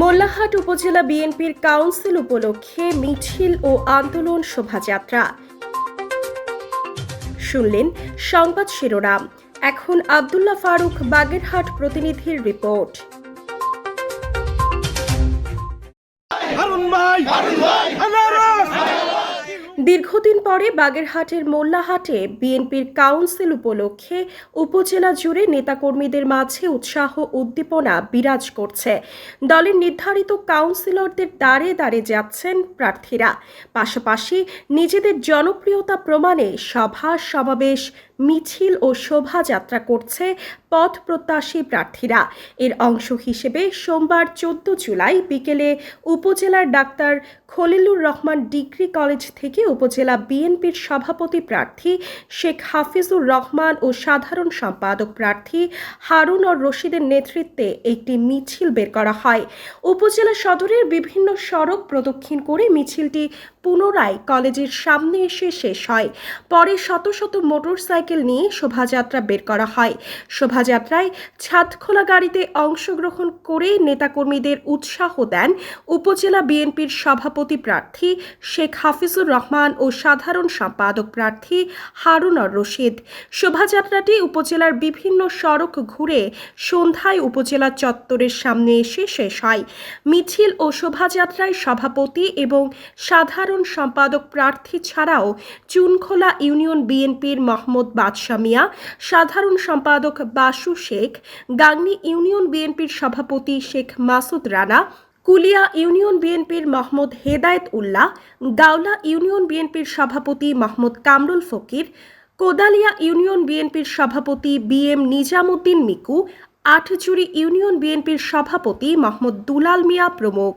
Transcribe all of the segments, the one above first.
মোল্লাহাট উপজেলা বিএনপির কাউন্সিল উপলক্ষে মিছিল ও আন্দোলন শোভাযাত্রা। শুনলেন সংবাদ শিরোনাম। এখন আবদুল্লাহ ফারুক বাগেরহাট প্রতিনিধির রিপোর্ট। হারুন ভাই! দীর্ঘদিন পরে বাগেরহাটের মোল্লাহাটে বিএনপির কাউন্সিল উপলক্ষে উপজেলা জুড়ে নেতাকর্মীদের মাঝে উৎসাহ উদ্দীপনা বিরাজ করছে। দলের নির্ধারিত কাউন্সিলরদের দ্বারে দ্বারে যাচ্ছেন প্রার্থীরা। পাশাপাশি নিজেদের জনপ্রিয়তা প্রমাণে সভা সমাবেশ মিছিল ও শোভাযাত্রা করছে পথ প্রত্যাশী প্রার্থীরা। এর অংশ হিসেবে সোমবার চোদ্দ জুলাই বিকেলে উপজেলার doctor Khalilur Rahman degree college থেকে উপজেলা বিএনপির সভাপতি প্রার্থী শেখ হাফিজুর রহমান ও সাধারণ সম্পাদক প্রার্থী হারুন ও রশিদের নেতৃত্বে একটি মিছিল বের করা হয়। উপজেলা সদরের বিভিন্ন সড়ক প্রদক্ষিণ করে মিছিলটি পুনরায় কলেজের সামনে এসে শেষ হয়। পরে শত শত মোটরসাইকেল নিয়ে শোভাযাত্রা বের করা হয়। শোভাযাত্রায় ছাদখোলা গাড়িতে অংশগ্রহণ করে নেতাকর্মীদের উৎসাহ দেন উপজেলা বিএনপির সভাপতি প্রার্থী শেখ হাফিজুর রহমান ও সাধারণ সম্পাদক প্রার্থী হারুনর রশিদ। শোভাযাত্রাটি উপজেলার বিভিন্ন সড়ক ঘুরে সন্ধ্যায় উপজেলা চত্বরের সামনে এসে শেষ হয়। মিছিল ও শোভাযাত্রায় সভাপতি এবং সাধারণ সম্পাদক প্রার্থী ছাড়াও চুনখোলা ইউনিয়ন বিএনপির মোহাম্মদ বাদশা মিয়া, সাধারণ সম্পাদক বাসু শেখ, গাংনি ইউনিয়ন বিএনপির সভাপতি শেখ মাসুদ রানা, কুলিয়া ইউনিয়ন বিএনপির মোহাম্মদ হেদায়েত উল্লাহ, গাওলা ইউনিয়ন বিএনপির সভাপতি মোহাম্মদ কামরুল ফকির, কোদালিয়া ইউনিয়ন বিএনপির সভাপতি B M Nizamuddin Miku Atchuri union বিএনপির সভাপতি মোহাম্মদ দুলাল মিয়া প্রমুখ।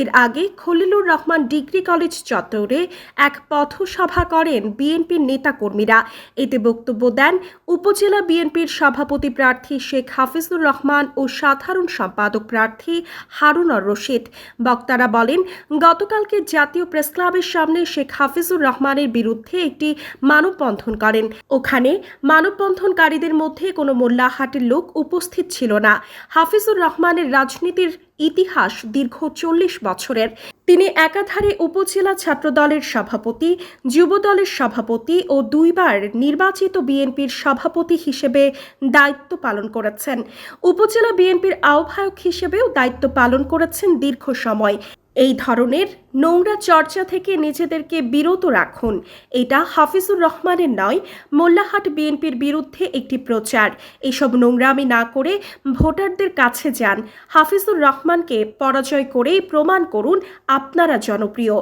এর আগে খলিলুর রহমান ডিগ্রি কলেজ চত্বরে এক পথসভা করেন বিএনপির নেতাকর্মীরা। এতে বক্তব্য দেন উপজেলা বিএনপির সভাপতি প্রার্থী শেখ হাফিজুর রহমান ও সাধারণ সম্পাদক প্রার্থী হারুনর রশিদ। বক্তারা বলেন, গতকালকে জাতীয় প্রেস ক্লাবের সামনে শেখ হাফিজুর রহমানের বিরুদ্ধে একটি মানববন্ধন করেন। ওখানে মানববন্ধনকারীদের মধ্যে কোনো মোল্লাহাটের লোক উপস্থিত ছিল না। হাফিজুর রহমানের রাজনীতির ইতিহাস দীর্ঘ চল্লিশ বছরের। তিনি একাধারে উপজেলা ছাত্রদলের সভাপতি, যুবদলের সভাপতি ও দুইবার নির্বাচিত বিএনপির সভাপতি হিসেবে দায়িত্ব পালন করেছেন। উপজেলা বিএনপির আহ্বায়ক হিসেবেও দায়িত্ব পালন করেছেন দীর্ঘ সময়। এই ধরনের নোংরা চর্চা থেকে নিজেদেরকে বিরত রাখুন। এটা হাফিজুর রহমানের নয়, মোল্লাহাট বিএনপির বিরুদ্ধে একটি প্রচার। এসব নোংরামি না করে ভোটারদের কাছে যান। হাফিজুর রহমানকে পরাজয় করেই প্রমাণ করুন আপনারা জনপ্রিয়।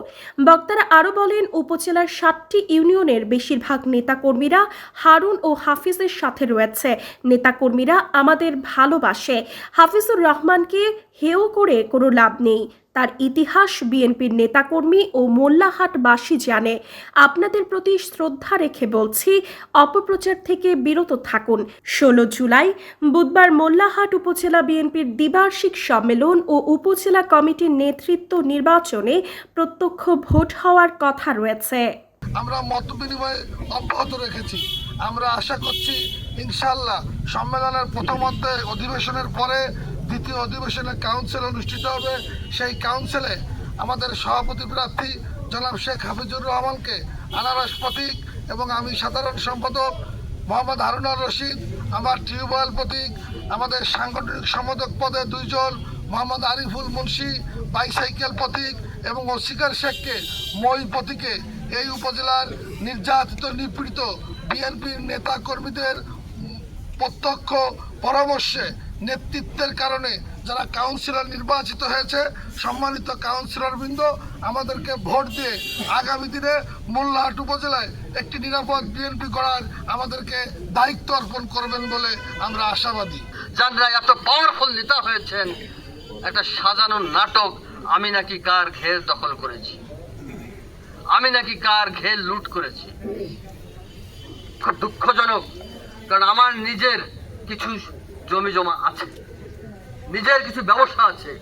বক্তারা আরও বলেন, উপজেলার সাতটি ইউনিয়নের বেশিরভাগ নেতাকর্মীরা হারুন ও হাফিজের সাথে রয়েছে। নেতাকর্মীরা আমাদের ভালোবাসে। হাফিজুর রহমানকে হেয় করে কোনো লাভ নেই। তার ইতিহাস বিএনপির নেতাকর্মী ও মোল্লাহাটবাসী জানে, আপনাদের প্রতি শ্রদ্ধা রেখে বলছি, অপপ্রচার থেকে বিরত থাকুন। ষোলো জুলাই, বুধবার মোল্লাহাট উপজেলা বিএনপির দ্বিবার্ষিক সম্মেলন ও উপজেলা কমিটির নেতৃত্ব নির্বাচনে প্রত্যক্ষ ভোট হওয়ার কথা রয়েছে। আমরা মত বিনিময় অব্যাহত রেখেছি। আমরা আশা করছি ইনশাল্লাহ সম্মেলনের প্রথম অধ্যায় অধিবেশনের পরে দ্বিতীয় অধিবেশনে কাউন্সিল অনুষ্ঠিত হবে। সেই কাউন্সিলে আমাদের সভাপতি প্রার্থী জনাব শেখ হাফিজুর রহমানকে আনারস প্রতীক এবং আমি সাধারণ সম্পাদক মোহাম্মদ হারুনার রশিদ, আমার টিউবওয়েল প্রতীক, আমাদের সাংগঠনিক সম্পাদক পদে দুইজন মোহাম্মদ আরিফুল মুন্সি, বাইসাইকেল প্রতীক এবং অস্বীকার শেখকে মই প্রতীকে। এই উপজেলার নির্যাতিত, নিপীড়িত বিএনপির নেতা কর্মীদের প্রত্যক্ষ পরামর্শে নেতৃত্বের কারণে যারা কাউন্সিলর নির্বাচিত হয়েছে, সম্মানিত কাউন্সিলর বৃন্দ, আমাদেরকে ভোট দিয়ে আগামী দিনে মোল্লাহাট উপজেলায় একটি নিরাপদ বিএনপি করার আমাদেরকে দায়িত্ব অর্পণ করবেন বলে আমরা আশাবাদী। যারা এত পাওয়ারফুল নেতা হয়েছেন, একটা সাজানো নাটক আমি নাকি কার ঘের দখল করেছি? আমি নাকি কার ঘের লুট করেছি? খুব দুঃখজনক, কারণ আমার নিজের কিছু জমি জমা আছে। নিজের কিছু ব্যবসা আছে।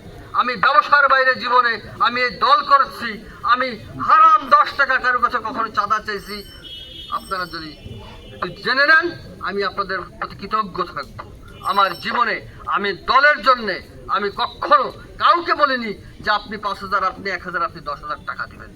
আমি ব্যবসার বাইরে জীবনে আমি এই দল করছি। আমি হারাম দশ টাকা কারও কাছে কখনো চাঁদা চাইছি। আপনারা যদি জেনে নেন, আমি আপনাদের প্রতি কৃতজ্ঞ থাকব। আমার জীবনে আমি দলের জন্যে আমি কখনো কাউকে বলিনি যে আপনি পাঁচ হাজার, আপনি এক হাজার, আপনি দশ হাজার টাকা দিবেন।